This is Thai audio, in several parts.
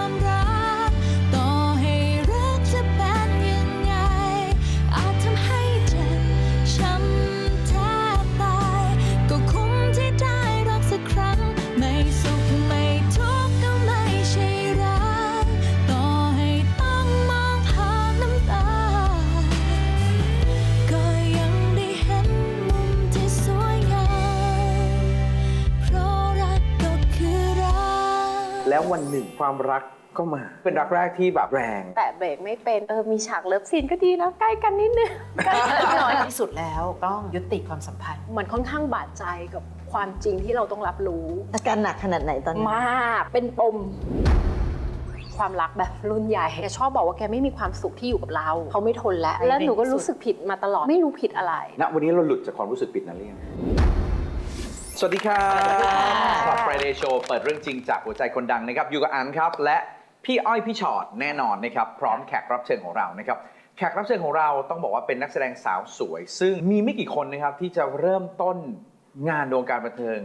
ม แล้ววันหนึ่งความรักก็มา เป็นรักแรกที่แบบแรง แต่เบรกไม่เป็นเออมีฉากเลิฟซีนก็ดีนะใกล้กันนิดนึงใกล้กันหน่อยที่สุดแล้วต้องยุติความสัมพันธ์ มันค่อนข้างบาดใจกับความจริงที่เราต้องรับรู้ อาการหนักขนาดไหนตอนนี้มากเป็นปม ความรักแบบรุ่นใหญ่แกชอบบอกว่าแกไม่มีความสุขที่อยู่กับเราเขาไม่ทนแล้ว แล้วหนูก็รู้สึกผิดมาตลอดไม่รู้ผิดอะไร ณ วันนี้เราหลุดจากความรู้สึกผิดนั้นหรือยัง สวัสดีครับครับ Friday Show เปิดเรื่องจริงจากหัวใจคนดังนะครับ อยู่กับอันครับ และพี่อ้อยพี่ชอตแน่นอนนะครับ พร้อมแขกรับเชิญของเรานะครับ แขกรับเชิญของเราต้องบอกว่าเป็นนักแสดงสาวสวย ซึ่งมีไม่กี่คนนะครับที่จะเริ่มต้นงานในวงการบันเทิง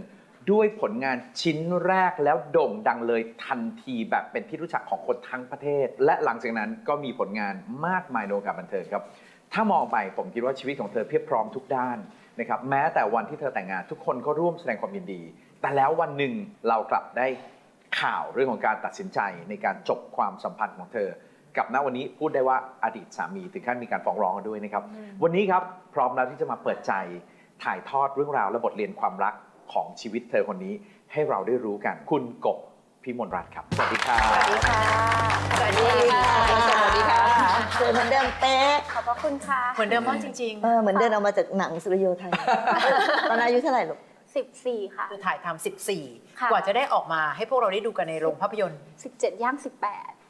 ด้วยผลงานชิ้นแรกแล้วโด่งดังเลยทันทีแบบเป็นที่รู้จักของคนทั้งประเทศ และหลังจากนั้นก็มีผลงานมากมายในวงการบันเทิงครับ ถ้ามองไปผมคิดว่าชีวิตของเธอเพียบพร้อมทุกด้าน นะครับแม้แต่วันที่เธอแต่งงานทุกคนก็ร่วมแสดงความยินดี แต่แล้ววันหนึ่งเรากลับได้ข่าวเรื่องของการตัดสินใจในการจบความสัมพันธ์ของเธอ กับณวันนี้พูดได้ว่าอดีตสามีถึงขั้นมีการฟ้องร้องกันด้วยนะครับ วันนี้ครับพร้อมแล้วที่จะมาเปิดใจถ่ายทอดเรื่องราวและบทเรียนความรักของชีวิตเธอคนนี้ให้เราได้รู้กัน คุณกบพิมลรัตน์ครับ สวัสดีครับ สวัสดีค่ะ สวัสดีค่ะ สวัสดีค่ะเจอเหมือนเดิมเป๊ะขอบพระคุณค่ะเหมือนเดิมมากจริง เออเหมือนเดินออกมาจากหนังสุริโยไทย ตอนนั้นอายุเท่าไหร่ลูก 14 ค่ะ ๆ คือถ่ายทำค่ะ14กว่าจะได้ออกมาให้พวกเราได้ดูกันในโรงภาพยนตร์ 17 ย่าง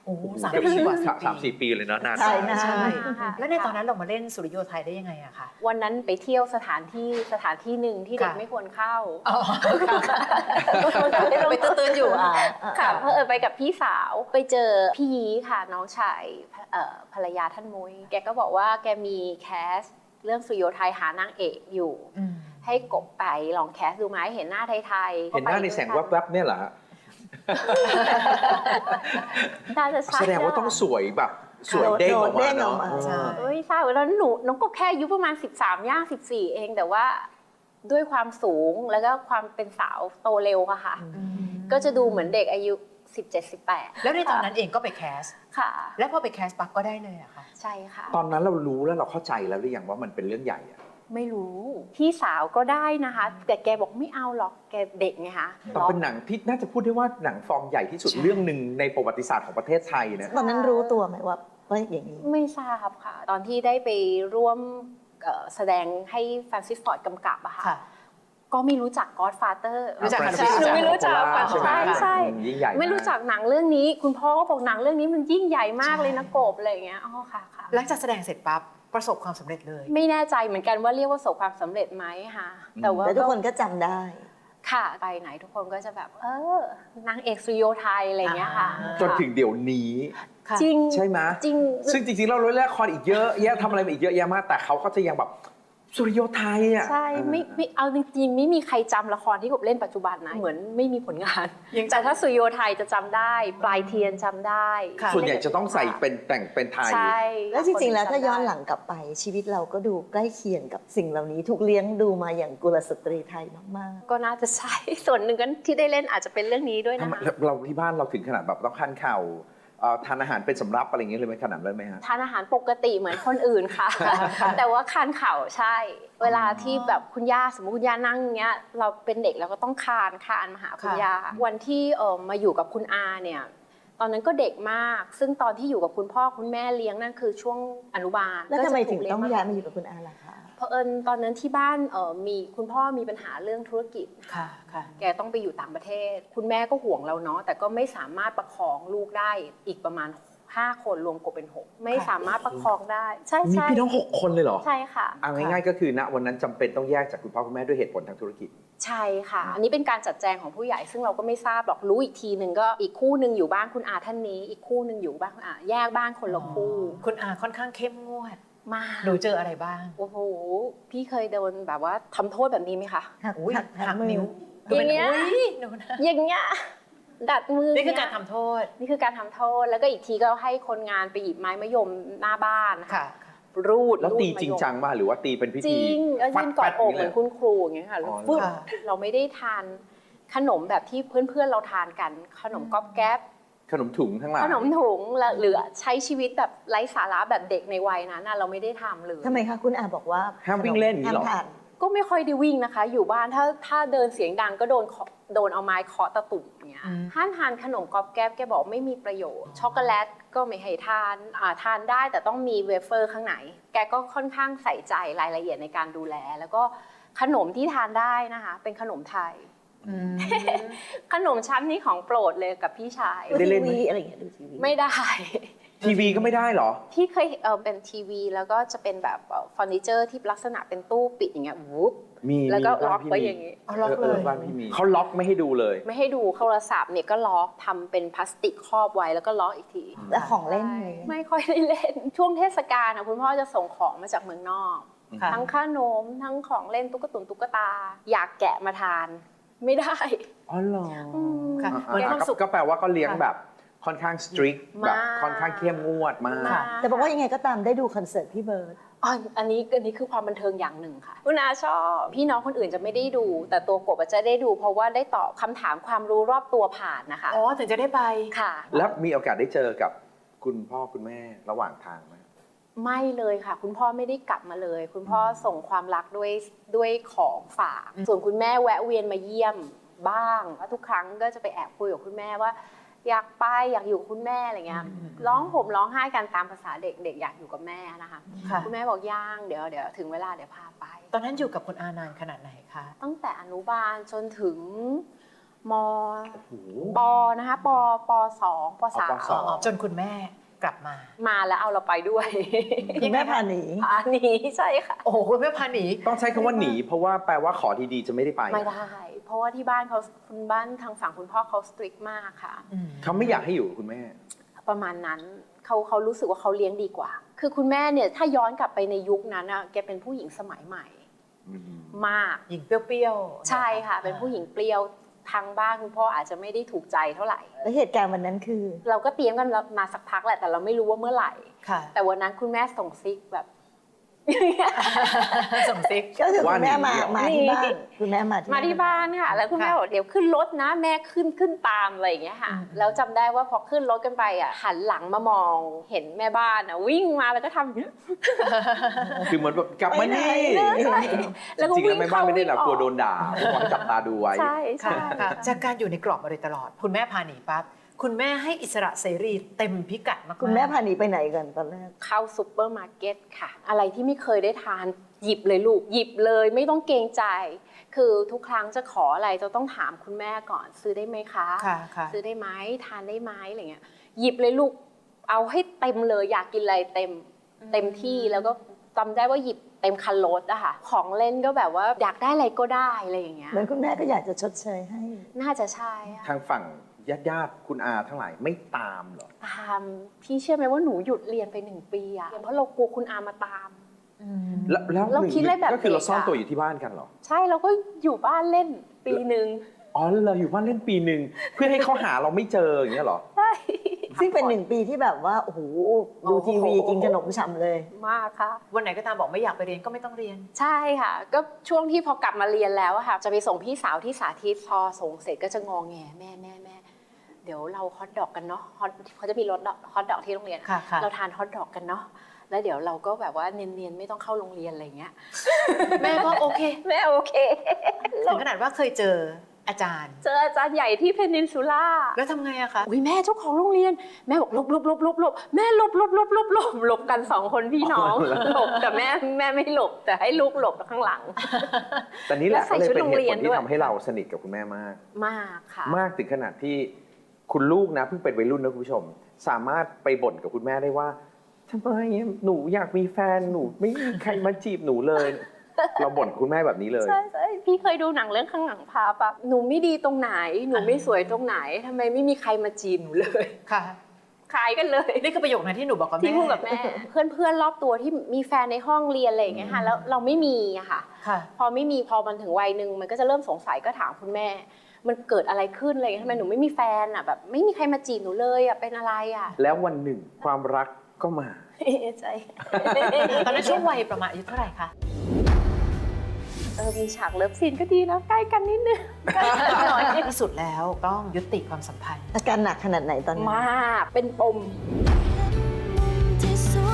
โอ้โหสามเกือบปีสี่กว่าสามสามสี่ปีเลยเนาะนานใช่มากนะใช่ค่ะแล้วในตอนนั้นเรามาเล่นสุริโยไทยได้ยังไงอะคะ18วันนั้นไปเที่ยวสถานที่สถานที่หนึ่งที่เด็กค่ะไม่ควรเข้าอ๋อไปตื่นๆอยู่อะค่ะเพอเออไปกับพี่สาวไปเจอพี่ยีค่ะน้องชายเอ่อภรรยาท่านมุ้ยแกก็บอกว่าแกมีแคสเรื่องสุริโยไทยหานางเอกอยู่อืมให้กบไปลองแคสดูไหมเห็นหน้าไทยๆเห็นหน้าในแสงแวบๆเนี่ยเหรอฮะ น่าจะใช่แสดงว่าต้องสวยแบบ สวยเด้งออกโดดเด้มางอเนาะอกมาใช่ เอ้ยใช่แล้วหนูน้องกบแค่อายุประมาณ 13 ย่าง 14 เองแต่ว่าด้วยความสูงแล้วก็ความเป็นสาวโตเร็วอะค่ะ ก็จะดูเหมือนเด็กอายุ 17 18แล้วในตอนนั้นเองก็ไปแคส ค่ะ แล้วพอไปแคสปั๊บก็ได้เลยอะค่ะ ใช่ค่ะ ตอนนั้นเรารู้แล้วเราเข้าใจแล้วหรือยังว่ามันเป็นเรื่องใหญ่อะ ไม่รู้พี่สาวก็ได้นะคะ แต่แกบอกไม่เอาหรอกแกเด็กไงคะแต่เป็นหนังที่น่าจะพูดได้ว่าหนังฟอร์มใหญ่ที่สุดใช่เรื่องหนึ่งในประวัติศาสตร์ของประเทศไทยนะตอนนั้นรู้ตัวไหมว่าว่าอย่างนี้ไม่ทราบค่ะ ตอนที่ได้ไปร่วมเอ่อแสดงให้ฟรานซิสฟอร์ดกำกับอะค่ะค่ะ ก็ไม่รู้จัก Godfather รู้จักอ่าค่ะหนูไม่รู้จักใช่ไหมใช่ใช่อืมยิ่งใหญ่ากไม่รู้จักหนังเรื่องนี้ คุณพ่อก็บอกหนังเรื่องนี้มันยิ่งใหญ่มากเลยนะกบอะไรอย่างเงี้ยอ๋อค่ะค่ะหลังจากแสดงเสร็จปั๊บ ประสบความสำเร็จเลย ไม่แน่ใจเหมือนกันว่าเรียกว่าประสบความสำเร็จไหมค่ะ แต่ว่าแต่ทุกคนก็จำได้ ค่ะไปไหนทุกคนก็จะแบบ เออนางเอกสุริโยไทยอะไรอย่างเงี้ยค่ะอ่า จนถึงเดี๋ยวนี้ ค่ะ จริงใช่ไหม จริง ซึ่งจริงๆเราเล่นละครอีกเยอะแยะทำอะไรมาอีกเยอะแยะมากแต่เขาก็จะยังแบบ สุริโยไทยอะ ใช่ไม่ไม่เอาจริงๆไม่มีใครจำละครที่กบเล่นปัจจุบันนะเหมือนไม่มีผลงานยังจำแต่ถ้าสุริโยไทยจะจำได้ ปลายเทียนจำได้ค่ะส่วนใหญ่จะต้องใส่เป็นแต่งเป็นไทยใช่แล้วจริงๆแล้วถ้าย้อนหลังกลับไปชีวิตเราก็ดูใกล้เคียงกับสิ่งเหล่านี้ถูกเลี้ยงดูมาอย่างกุลสตรีไทยมากก็น่าจะใช่ส่วนหนึ่งก็ที่ได้เล่นอาจจะเป็นเรื่องนี้ด้วยทำนะไมคะเราที่บ้านเราถึงขนาดแบบต้องขั้นข่าวเอ่อ ทานอาหารเป็นสำรับอะไรอย่างเงี้ยเลยไหมขนาดนั้นไหมฮะ ทานอาหารปกติเหมือนคนอื่นค่ะ แต่ว่าคานเข่าใช่ เวลาที่แบบคุณย่าสมมติคุณย่านั่งเงี้ยเราเป็นเด็กเราก็ต้องคานคานมาหาคุณค่ะย่าวันที่เออมาอยู่กับคุณอาเนี่ยตอนนั้นก็เด็กมาก ซึ่งตอนที่อยู่กับคุณพ่อคุณแม่เลี้ยงนั่นคือช่วงอนุบาลๆแล้วทำไมถึงก็จะต้องถูกเลี้ย้ายมาอยู่กับคุณอาล่ะคะ เพราะเอิญตอนนั้นที่บ้านเออมีคุณพ่อมีปัญหาเรื่องธุรกิจค่ะค่ะแกต้องไปอยู่ต่างประเทศ คุณแม่ก็ห่วงเราเนาะแต่ก็ไม่สามารถประคองลูกได้อีกประมาณ5คนรวมกบเป็น 6 ไม่สามารถประคองได้ ใช่มีใช่พี่น้องหกคนเลยเหรอ ใช่ค่ะเอาง่ายๆก็คือณวันนั้นจำเป็นต้องแยกจากคุณพ่อคุณแม่ด้วยเหตุผลทางธุรกิจ ใช่ค่ะ อันนี้เป็นการจัดแจงของผู้ใหญ่ซึ่งเราก็ไม่ทราบหรอกรู้อีกทีหนึ่งก็อีกคู่หนึ่งอยู่บ้านคุณอาท่านนี้ อีกคู่หนึ่งอยู่บ้านคุณอาแยกบ้านคนละคู่ คุณอาค่อนข้างเข้มงวด มากหนูเจออะไรบ้าง โอ้โห พี่เคยโดนแบบว่าทำโทษแบบนี้ไหมคะ หักอุ้ยหักหัหักกมืนิ้วออย่างเงี้ย อุ๊หนูนะอย่างเงี้ย ดัดมือนี่คือการเยทำโทษนี่คือการทำโทษ แล้วก็อีกทีก็ให้คนงานไปหยิบไม้มะยมหน้าบ้านนะคะค่ะ รูดแล้วตีรูดมะยมจริงจังป่ะหรือว่าตีเป็นพิจธีริงแล้วยืนกอดอกเหมือนคุณครูอย่างเงี้ยค่ะแล้วอ๋อฟึบค่ะ เราไม่ได้ทานขนมแบบที่เพื่อนๆเราทานกัน ขนมก๊อบแก๊บ ขนมถุงทั้งหลายขนมถุงแล้วหรือใช้ชีวิตแบบไร้สาระแบบเด็กในวัยนั้นน่ะเราไม่ได้ทำเลย ทำไมคะคุณอาบอกว่าห้ามวิ่งเล่นอย่างนี้เหรอห้ามทานก็ไม่ค่อยได้วิ่งนะคะ อยู่บ้านถ้าถ้าเดินเสียงดังก็โดนเคาะโดนเอาไม้เคาะตะตุ่มอย่างเงี้ยอืมห้ามทานขนมกรอบแก๊บแกบอกไม่มีประโยชน์ ช็อกโกแลตก็ไม่ให้ทานอ่าทานได้แต่ต้องมีเวเฟอร์ข้างในแกก็ค่อนข้างใส่ใจรายละเอียดในการดูแล แล้วก็ขนมที่ทานได้นะคะ เป็นขนมไทยอืม ขนมชั้นนี้ของโปรดเลยกับพี่ชาย ได้เล่นไหมทีวีอะไรอย่างเงี้ยดูทีวีไม่ได้ ทีวีก็ไม่ได้เหรอ พี่เคยเออเป็นทีวีแล้วก็จะเป็นแบบเฟอร์นิเจอร์ที่ลักษณะเป็นตู้ปิดอย่างเงี้ยวุบมีแล้วก็มีล็อกบ้นพี่ไว้มีอย่างงี้เอาล็อกเลยบ้านพี่มีเขาล็อกไม่ให้ดูเลย ไม่ให้ดูโทรศัพท์เนี่ยก็ล็อกทำเป็นพลาสติกครอบไว้แล้วก็ล็อกอีกทีแล้วของเล่นอะไรอย่างเงี้ยไม่ค่อยได้เล่น ช่วงเทศกาลนะคุณพ่อจะส่งของมาจากเมืองนอกค่ะทั้งขนมทั้งของเล่นตุ๊กตุนตุ๊กตา อยากแกะมาทาน ไม่ได้ อ๋อเหรออืมค่ะ อ่าเหมือนความก็สุขก็แปลว่าก็เลี้ยงค่ะแบบค่อนข้างสตรีกมาก แบบค่อนข้างเข้มงวดมากมากแต่บอกว่ายังไงก็ตามได้ดูคอนเสิร์ตพี่เบิร์ด อ๋ออันนี้อันนี้คือความบันเทิงอย่างหนึ่งค่ะคุณอาชอบพี่น้องคนอื่นจะไม่ได้ดู แต่ตัวกบอะจะได้ดู เพราะว่าได้ตอบคำถามความรู้รอบตัวผ่านนะคะอ๋อ ถึงจะได้ไป ค่ะ แล้วมีโอกาสได้เจอกับคุณพ่อคุณแม่ระหว่างทางไหม ไม่เลยค่ะ คุณพ่อไม่ได้กลับมาเลย คุณพ่อส่งความรักด้วยด้วยของฝากอืมส่วนคุณแม่แวะเวียนมาเยี่ยมบ้างแล้วทุกครั้งก็จะไปแอบคุยกับคุณแม่ว่า อยากไปอยากอยู่กับคุณแม่อะไรเงี้ยร้องห่มร้องไห้กันตามภาษาเด็กเด็กอยากอยู่กับแม่นะคะค่ะคุณแม่บอกย่างเดี๋ยวเดี๋ยวถึงเวลาเดี๋ยวพาไป ตอนนั้นอยู่กับคุณอานานขนาดไหนคะตั้งแต่อนุบาลจนถึงมโอ้โหปนะคะปปสองปสามอ๋อปสองจนคุณแม่ กลับมา มาแล้วเอาเราไปด้วยคุณแม่พาหนีอันนี้ใช่ค่ะ โอ้โหคุณแม่พาหนีต้องใช้คำว่าหนี เพราะว่าแปลว่าขอดีๆจะไม่ได้ไปไม่ได้ เพราะว่าที่บ้านเขาคุณบ้านทางฝั่งคุณพ่อเขาสตริกมากค่ะอืมเขาไม่อยากให้อยู่กับคุณแม่ ประมาณนั้นเขาเขารู้สึกว่าเขาเลี้ยงดีกว่า คือคุณแม่เนี่ยถ้าย้อนกลับไปในยุคนั้นอะแกเป็นผู้หญิงสมัยใหม่มากหญิงเปรี้ยวๆ ใช่ค่ะ เป็นผู้หญิงเปรี้ยว ทางบ้านคุณพ่ออาจจะไม่ได้ถูกใจเท่าไหร่ แล้วเหตุการณ์วันนั้นคือ เราก็เตรียมกันมาสักพักแหละแต่เราไม่รู้ว่าเมื่อไหร่ ค่ะ แต่วันนั้นคุณแม่ส่งซิกแบบ ส่งซิกก็คือคุณแม่มาว่าหนีมาที่บ้านคุณแม่มาที่มาที่บ้านค่ะ แล้วคุณแม่ค่ะบอกเดี๋ยวขึ้นรถนะแม่ขึ้นขึ้นตามอะไรอย่างเงี้ยค่ะอืมแล้วจำได้ว่าพอขึ้นรถกันไปอะหันหลังมามองเห็นแม่บ้านอะวิ่งมาแล้วก็ทำอย่างเงี้ยคือเหมือนแบบกลับมานี่ใช่แล้วก็จริงๆวิ่แล้วงแม่บ้านเข้าไม่ได้หรอกวิ่งออกกลัวโดนด่าเพราะว่าจับตาดูไว้ใช่ค่ะใช่ค่ะจากการอยู่ในกรอบมาโดยตลอด คุณแม่พาหนีปั๊บ คุณแม่ให้อิสระเสรีเต็มพิกัดมากๆคุณแม่พาหนีไปไหนกันตอนแรก เข้าซูเปอร์มาร์เก็ตค่ะ อะไรที่ไม่เคยได้ทานหยิบเลยลูก หยิบเลยไม่ต้องเกรงใจ คือทุกครั้งจะขออะไรจะต้องถามคุณแม่ก่อน ซื้อได้ไหมคะค่ะค่ะซื้อได้ไหมทานได้ไหมอะไรเงี้ยหยิบเลยลูกเอาให้เต็มเลยอยากกินอะไรเต็มเต็มที่แล้วก็จำได้ว่าหยิบเต็มคันรถอะค่ะ ของเล่นก็แบบว่าอยากได้อะไรก็ได้อะไรอย่างเงี้ยเหมือนคุณแม่ก็อยากจะชดเชยให้ น่าจะใช่อะทางฝั่ง ญาติญาติๆคุณอาทั้งหลายไม่ตามเหรอ ตามพี่เชื่อไหมว่าหนูหยุดเรียนไปหนึ่งปีอะเพราะเรากลัวคุณอามาตามอืมแล้วแล้วเราคิดอะไรแบบก็คือเราเด็กอะ ซ่อนตัวอยู่ที่บ้านกันเหรอ ใช่เราก็อยู่บ้านเล่นปีหนึ่งอ๋อเราอยู่บ้านเล่นปีหนึ่งเพื่อให้เขาหาเราไม่เจออย่างเงี้ยเหรอ ใช่ซึ่งเป็นหนึ่งปีที่แบบว่าโอ้โหดูทีวีกินขนมฉ่ำเลย มากค่ะ วันไหนก็ตามบอกไม่อยากไปเรียนก็ไม่ต้องเรียน ใช่ค่ะ ก็ช่วงที่พอกลับมาเรียนแล้วอะค่ะ จะไปส่งพี่สาวที่สาธิตพอส่งเสร็จก็จะงองแงแม่แม่แม่ เดี๋ยวเราฮอทดอกกันเนาะฮอตเขาจะมีรถฮอทดอกที่โรงเรียนค่ะค่ะเราทานฮอทดอกกันเนาะแล้วเดี๋ยวเราก็แบบว่าเนียนๆไม่ต้องเข้าโรงเรียนอะไรเงี้ยแม่ก็โอเค แม่โอเคถึงขนาดว่าเคยเจออาจารย์ เจออาจารย์ใหญ่ที่เพนินซูล่าแล้วทำไงอะคะอุ้ยแม่เจ้าของโรงเรียน แม่บอกหลบหลบหลบหลบหลบแม่หลบหลบหลบหลบหลบหลบกันสองคนพี่น้องอ๋อเหรอหลบแต่แม่แม่ไม่หลบแต่ให้ลูกหลบข้างหลังแต่นี่แหละแล้วใส่ก็เลยชุดเป็นโรงเหตุเรีผยนลด้ที่วยทำให้เราสนิทกับคุณแม่มาก มากค่ะ มากถึงขนาดที่ คุณลูกนะเพิ่งเป็นวัยรุ่นนะคุณผู้ชม สามารถไปบ่นกับคุณแม่ได้ว่าทำไมหนูอยากมีแฟนหนูไม่มีใครมาจีบหนูเลย เราบ่นคุณแม่แบบนี้เลย ใช่ใช่พี่เคยดูหนังเรื่องข้างหลังพาปะหนูไม่ดีตรงไหน หนูไม่สวยตรงไหนทำไมไม่มีใครมาจีบหนูเลยค่ะขายกันเลยนี่คือประโยคนั้นที่หนูบอกกับแม่ที่พูดกับแม่ เพื่อนเพื่อนๆรอบตัวที่มีแฟนในห้องเรียนอะไรอย่างเงี้ยค่ะแล้วเราไม่มีอะค่ะค่ะพอไม่มีพอมันถึงวัยหนึ่งมันก็จะเริ่มสงสัยก็ถามคุณแม่ มันเกิดอะไรขึ้นอะไรอย่างเงี้ยทำไมหนูไม่มีแฟนอะแบบไม่มีใครมาจีบหนูเลยอะเป็นอะไรอะแล้ววันหนึ่งความรักก็มาใช่ตอนนั้นช่วงวัยประมาณอายุเท่าไหร่คะเออมีฉากเลิฟซีนก็ดีนะใกล้กันนิดนึงใกล้กันหน่อยที่สุดแล้วต้องยุติความสัมพันธ์ อาการหนักขนาดไหนตอนนั้นมากเป็นปม ที่สวย